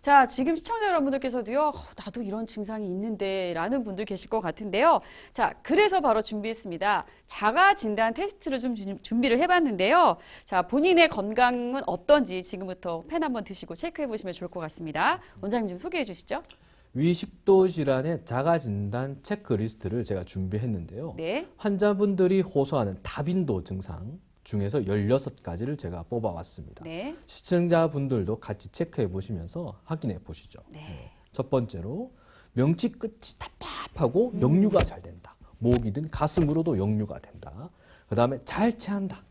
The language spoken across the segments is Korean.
자, 지금 시청자 여러분들께서도요, 어, 나도 이런 증상이 있는데 라는 분들 계실 것 같은데요. 자, 그래서 바로 준비했습니다. 자가 진단 테스트를 좀 준- 준비를 해봤는데요. 자, 본인의 건강은 어떤지 지금부터 펜 한번 드시고 체크해 보시면 좋을 것 같습니다. 원장님 좀 소개해 주시죠. 위식도 질환의 자가 진단 체크리스트를 제가 준비했는데요. 네. 환자분들이 호소하는 다빈도 증상 중에서 16가지를 제가 뽑아왔습니다. 네. 시청자분들도 같이 체크해 보시면서 확인해 보시죠. 네. 첫 번째로 명치 끝이 답답하고 역류가 잘 된다. 목이든 가슴으로도 역류가 된다. 그 다음에 잘 체한다.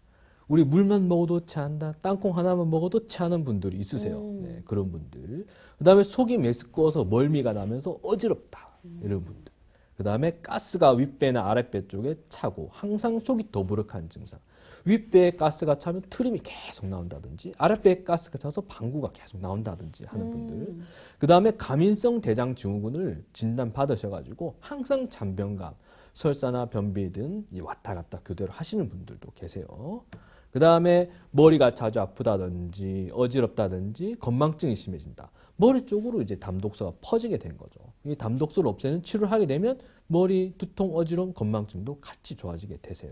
우리 물만 먹어도 체한다. 땅콩 하나만 먹어도 체하는 분들이 있으세요. 음. 네, 그런 분들. 그 다음에 속이 메스꺼워서 멀미가 나면서 어지럽다. 이런 분들. 그 다음에 가스가 윗배나 아랫배 쪽에 차고 항상 속이 더부룩한 증상. 윗배에 가스가 차면 트림이 계속 나온다든지 아랫배에 가스가 차서 방구가 계속 나온다든지 하는 분들. 음. 그 다음에 가민성 대장 증후군을 진단 받으셔가지고 항상 잔변감, 설사나 변비 등이 왔다 갔다 그대로 하시는 분들도 계세요. 그 다음에 머리가 자주 아프다든지 어지럽다든지 건망증이 심해진다. 머리 쪽으로 이제 담독소가 퍼지게 된 거죠. 이 담독소를 없애는 치료를 하게 되면 머리, 두통, 어지러움, 건망증도 같이 좋아지게 되세요.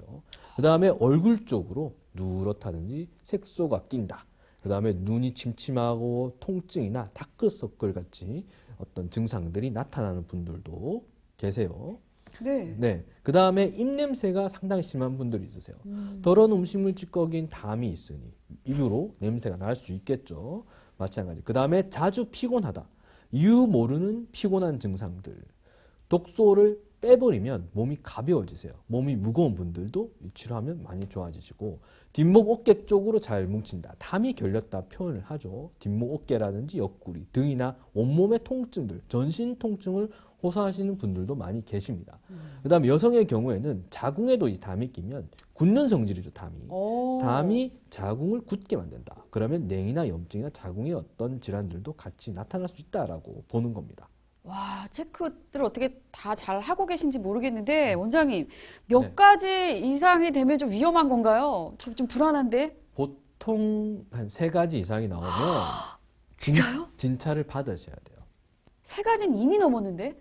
그 다음에 얼굴 쪽으로 누렇다든지 색소가 낀다. 그 다음에 눈이 침침하고 통증이나 다크서클 같이 어떤 증상들이 나타나는 분들도 계세요. 네. 네. 그 다음에 입냄새가 상당히 심한 분들이 있으세요. 음. 더러운 음식물 찌꺼기인 담이 있으니 입으로 냄새가 날 수 있겠죠. 마찬가지. 그 다음에 자주 피곤하다. 이유 모르는 피곤한 증상들. 독소를 빼버리면 몸이 가벼워지세요. 몸이 무거운 분들도 이 치료하면 많이 좋아지시고 뒷목 어깨 쪽으로 잘 뭉친다. 담이 결렸다 표현을 하죠. 뒷목 어깨라든지 옆구리 등이나 온몸의 통증들, 전신 통증을 호소하시는 분들도 많이 계십니다. 그다음에 여성의 경우에는 자궁에도 이 담이 끼면 굳는 성질이죠, 담이. 오. 담이 자궁을 굳게 만든다. 그러면 냉이나 염증이나 자궁의 어떤 질환들도 같이 나타날 수 있다라고 보는 겁니다. 와, 체크들 어떻게 다 잘 하고 계신지 모르겠는데, 원장님, 몇 네. 가지 이상이 되면 좀 위험한 건가요? 좀, 좀 불안한데? 보통 한 세 가지 이상이 나오면 진짜요? 진찰을 받으셔야 돼요. 세 가지는 이미 넘었는데?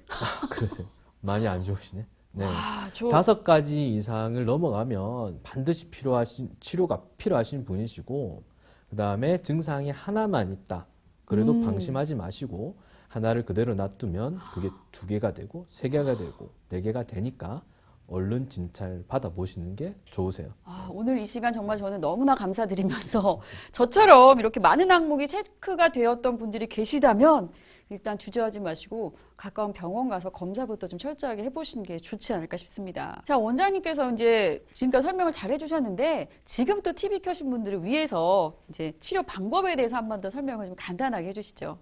그러세요. 많이 안 좋으시네. 네. 아, 저, 다섯 가지 이상을 넘어가면 반드시 필요하신 치료가 필요하신 분이시고 그 다음에 증상이 하나만 있다. 그래도 음. 방심하지 마시고 하나를 그대로 놔두면 그게 두 개가 되고 세 개가 되고 네 개가 되니까 얼른 진찰 받아 보시는 게 좋으세요. 아, 오늘 이 시간 정말 저는 너무나 감사드리면서 저처럼 이렇게 많은 항목이 체크가 되었던 분들이 계시다면 일단 주저하지 마시고 가까운 병원 가서 검사부터 좀 철저하게 해보시는 게 좋지 않을까 싶습니다. 자, 원장님께서 이제 지금까지 설명을 잘 해주셨는데 지금 또 TV 켜신 분들을 위해서 이제 치료 방법에 대해서 한 번 더 설명을 좀 간단하게 해주시죠.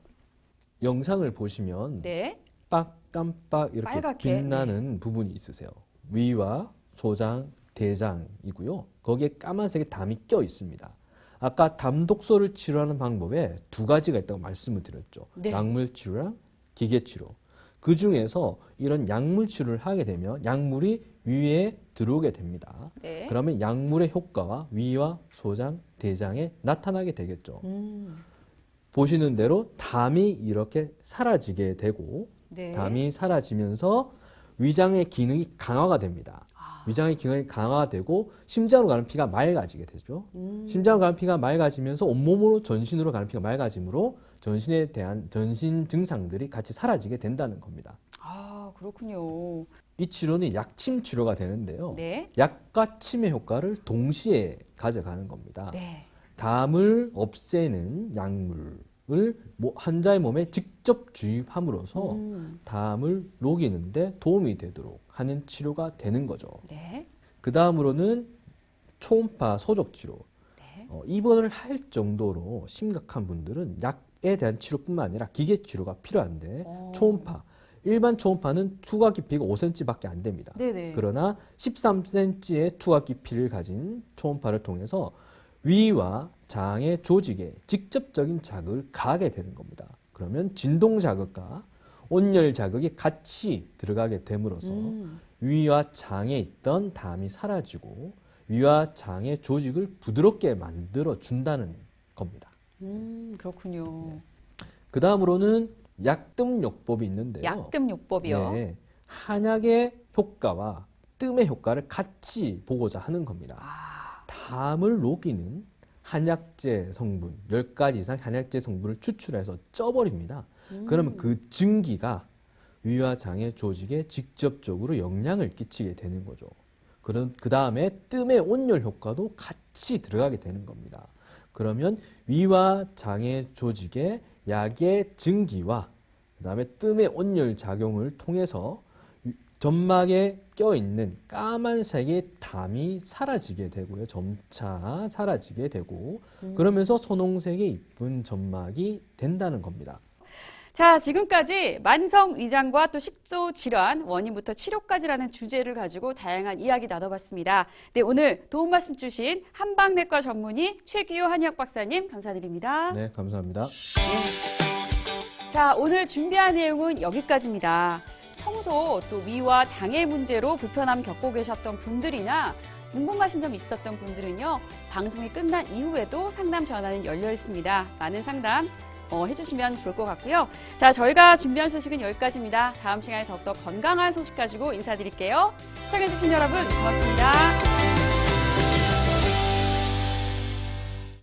영상을 보시면 네. 빡깜빡 이렇게 빨갛게, 빛나는 부분이 있으세요. 위와 소장, 대장이고요. 거기에 까만색의 담이 껴 있습니다. 아까 담독소를 치료하는 방법에 두 가지가 있다고 말씀을 드렸죠. 네. 약물 치료랑 기계 치료. 그 중에서 이런 약물 치료를 하게 되면 약물이 위에 들어오게 됩니다. 네. 그러면 약물의 효과와 위와 소장, 대장에 나타나게 되겠죠. 음, 보시는 대로 담이 이렇게 사라지게 되고 네. 담이 사라지면서 위장의 기능이 강화가 됩니다. 아, 위장의 기능이 강화되고 심장으로 가는 피가 맑아지게 되죠. 음, 심장으로 가는 피가 맑아지면서 온몸으로 전신으로 가는 피가 맑아지므로 전신에 대한 전신 증상들이 같이 사라지게 된다는 겁니다. 아, 그렇군요. 이 치료는 약침 치료가 되는데요. 네. 약과 침의 효과를 동시에 가져가는 겁니다. 네. 담을 없애는 약물 을 모- 환자의 몸에 직접 주입함으로써 음, 담을 녹이는데 도움이 되도록 하는 치료가 되는 거죠. 네. 그 다음으로는 초음파 소적 치료. 네. 어, 입원을 할 정도로 심각한 분들은 약에 대한 치료뿐만 아니라 기계 치료가 필요한데 어. 초음파. 일반 초음파는 투과 깊이가 5cm밖에 안 됩니다. 네네. 그러나 13cm의 투과 깊이를 가진 초음파를 통해서 위와 장의 조직에 직접적인 자극을 가하게 되는 겁니다. 그러면 진동 자극과 온열 자극이 같이 들어가게 됨으로써 음, 위와 장에 있던 담이 사라지고 위와 장의 조직을 부드럽게 만들어 준다는 겁니다. 음, 그렇군요. 그 다음으로는 약뜸요법이 있는데요. 약뜸요법이요. 네, 한약의 효과와 뜸의 효과를 같이 보고자 하는 겁니다. 아, 담을 녹이는 한약재 성분, 10가지 이상 한약재 성분을 추출해서 쪄버립니다. 음. 그러면 그 증기가 위와 장의 조직에 직접적으로 영향을 끼치게 되는 거죠. 그런 그 다음에 뜸의 온열 효과도 같이 들어가게 되는 겁니다. 그러면 위와 장의 조직에 약의 증기와 그다음에 뜸의 온열 작용을 통해서 위- 점막에 껴 있는 까만색의 담이 사라지게 되고요. 점차 사라지게 되고 그러면서 선홍색의 이쁜 점막이 된다는 겁니다. 자, 지금까지 만성 위장과 또 식도 질환 원인부터 치료까지라는 주제를 가지고 다양한 이야기 나눠봤습니다. 네, 오늘 도움 말씀 주신 한방내과 전문의 최기호 한의학 박사님 감사드립니다. 네, 감사합니다. 자, 오늘 준비한 내용은 여기까지입니다. 평소 또 위와 장애 문제로 불편함 겪고 계셨던 분들이나 궁금하신 점 있었던 분들은요, 방송이 끝난 이후에도 상담 전화는 열려 있습니다. 많은 상담 어, 해주시면 좋을 것 같고요. 자, 저희가 준비한 소식은 여기까지입니다. 다음 시간에 더욱더 건강한 소식 가지고 인사드릴게요. 시청해주신 여러분, 고맙습니다.